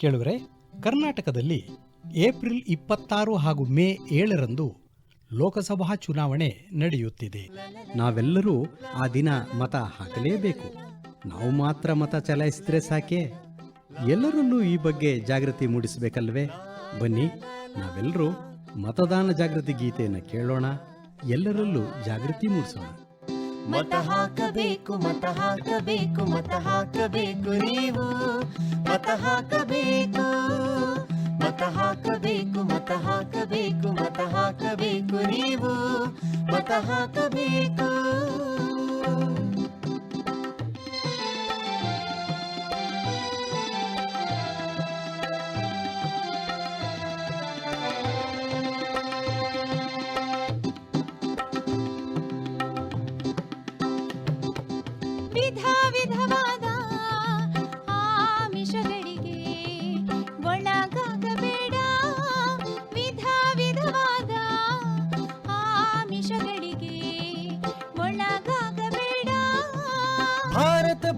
ಕೇಳುವರೆ, ಕರ್ನಾಟಕದಲ್ಲಿ ಏಪ್ರಿಲ್ ಇಪ್ಪತ್ತಾರು ಹಾಗೂ ಮೇ ಏಳರಂದು ಲೋಕಸಭಾ ಚುನಾವಣೆ ನಡೆಯುತ್ತಿದೆ. ನಾವೆಲ್ಲರೂ ಆ ದಿನ ಮತ ಹಾಕಲೇಬೇಕು. ನಾವು ಮಾತ್ರ ಮತ ಚಲಾಯಿಸಿದ್ರೆ ಸಾಕೆ? ಎಲ್ಲರಲ್ಲೂ ಈ ಬಗ್ಗೆ ಜಾಗೃತಿ ಮೂಡಿಸಬೇಕಲ್ವೇ? ಬನ್ನಿ, ನಾವೆಲ್ಲರೂ ಮತದಾನ ಜಾಗೃತಿ ಗೀತೆಯನ್ನು ಕೇಳೋಣ. ಎಲ್ಲರಲ್ಲೂ ಜಾಗೃತಿ ಮೂಡಿಸೋಣ. ಮತ ಹಾಕಬೇಕು ಮತ ಹಾಕಬೇಕು ಮತ ಹಾಕಬೇಕು ನೀವು. ಮತ ಹಾಕಬೇಕು ಮತ ಹಾಕಬೇಕು ಮತ ಹಾಕಬೇಕು ಮತ ಹಾಕಬೇಕು ನೀವು. ಮತ ಹಾಕಬೇಕು.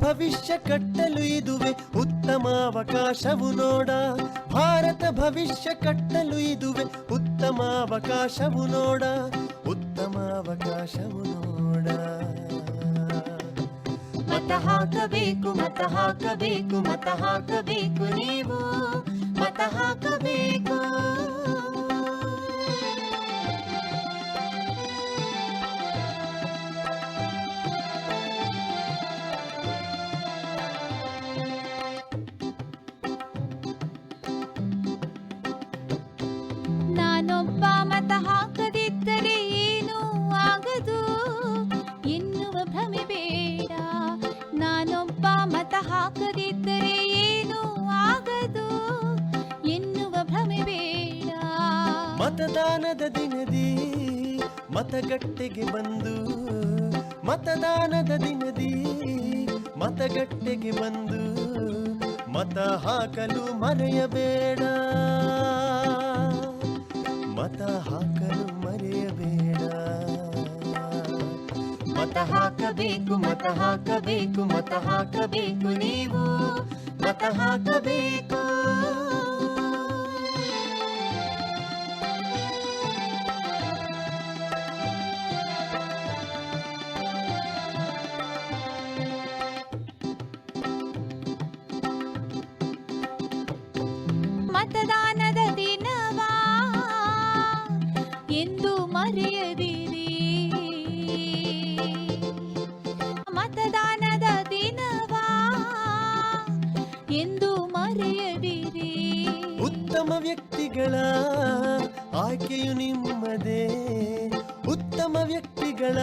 ಭವಿಷ್ಯ ಕಟ್ಟಲು ಇದುವೆ ಉತ್ತಮ ಅವಕಾಶವು ನೋಡ ಭಾರತ ಭವಿಷ್ಯ ಕಟ್ಟಲು ಇದುವೆ ಉತ್ತಮ ಅವಕಾಶವು ನೋಡ ಉತ್ತಮ ಅವಕಾಶವು ನೋಡ ಮತ ಹಾಕಬೇಕು ಮತ ಹಾಕಬೇಕು ಮತ ಹಾಕಬೇಕು ನೀವು ಮತ ಹಾಕಬೇಕು ಮತ ಹಾಕದಿದ್ದರೆ ಆಗದು. ಎನ್ನುವ ಭ್ರಮೆ ಬೇಡ. ನಾನೊಬ್ಬ ಮತ ಹಾಕದಿದ್ದರೆ ಆಗದು. ಎನ್ನುವ ಭ್ರಮೆ ಬೇಡ. ಮತದಾನದ ದಿನದಿ ಮತಗಟ್ಟೆಗೆ ಬಂದು. ಮತದಾನದ ದಿನದಿ ಮತಗಟ್ಟೆಗೆ ಬಂದು. ಮತ ಹಾಕಲು ಮರೆಯಬೇಡ. ಮತ ಹಾಕಬೇಕು ಮತ ಹಾಕಬೇಕು ಮತ ಹಾಕಬೇಕು ನೀವು. ಮತ ಹಾಕಬೇಕು. ಮತದಾನದ ಆಯ್ಕೆಯು ನಿಮ್ಮದೇ. ಉತ್ತಮ ವ್ಯಕ್ತಿಗಳ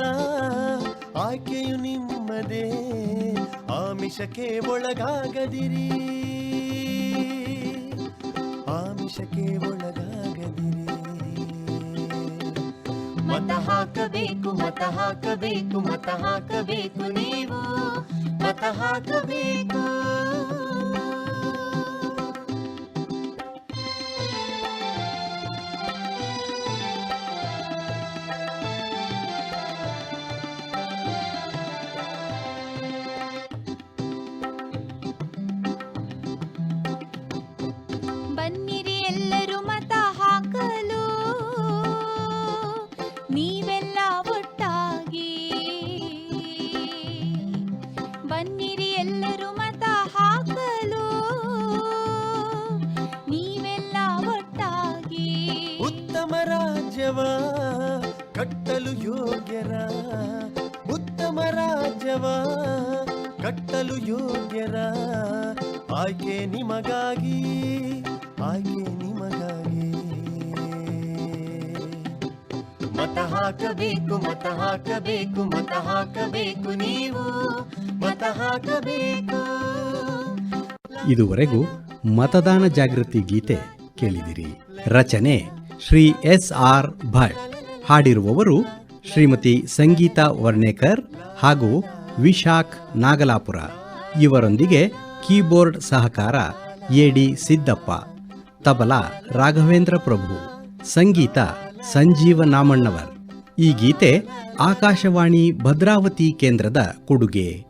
ಆಯ್ಕೆಯು ನಿಮ್ಮದೇ. ಆಮಿಷಕ್ಕೆ ಒಳಗಾಗದಿರಿ. ಆಮಿಷಕ್ಕೆ ಒಳಗಾಗದಿರಿ. ಮತ ಹಾಕಬೇಕು ಮತ ಹಾಕಬೇಕು ಮತ ಹಾಕಬೇಕು ನೀವು. ಮತ ಹಾಕಬೇಕು. ನೀವೆಲ್ಲ ಒಟ್ಟಾಗಿ. ಬನ್ನಿರಿ ಎಲ್ಲರೂ ಮತ ಹಾಕಲು. ನೀವೆಲ್ಲ ಒಟ್ಟಾಗಿ. ಉತ್ತಮ ರಾಜ್ಯವ ಕಟ್ಟಲು ಯೋಗ್ಯರ. ಉತ್ತಮ ರಾಜ್ಯವ ಕಟ್ಟಲು ಯೋಗ್ಯರ. ಆಯ್ಕೆ ನಿಮಗಾಗಿ ಆಯ್ಕೆ ನಿಮಗಾಗಿ. ಮತ ಹಾಕಬೇಕು ಮತ ಹಾಕಬೇಕು ಮತ ಹಾಕಬೇಕು ನೀವು. ಮತ ಹಾಕಬೇಕು. ಇದುವರೆಗೂ ಮತದಾನ ಜಾಗೃತಿ ಗೀತೆ ಕೇಳಿದಿರಿ. ರಚನೆ ಶ್ರೀ ಎಸ್ ಆರ್ ಭಟ್. ಹಾಡಿರುವವರು ಶ್ರೀಮತಿ ಸಂಗೀತಾ ವರ್ಣೇಕರ್ ಹಾಗೂ ವಿಶಾಖ್ ನಾಗಲಾಪುರ. ಇವರೊಂದಿಗೆ ಕೀಬೋರ್ಡ್ ಸಹಕಾರ ಎಡಿ ಸಿದ್ದಪ್ಪ, ತಬಲಾ ರಾಘವೇಂದ್ರ ಪ್ರಭು, ಸಂಗೀತ ಸಂಜೀವ ನಾಮಣ್ಣವರ್. ಈ ಗೀತೆ ಆಕಾಶವಾಣಿ ಭದ್ರಾವತಿ ಕೇಂದ್ರದ ಕೊಡುಗೆ.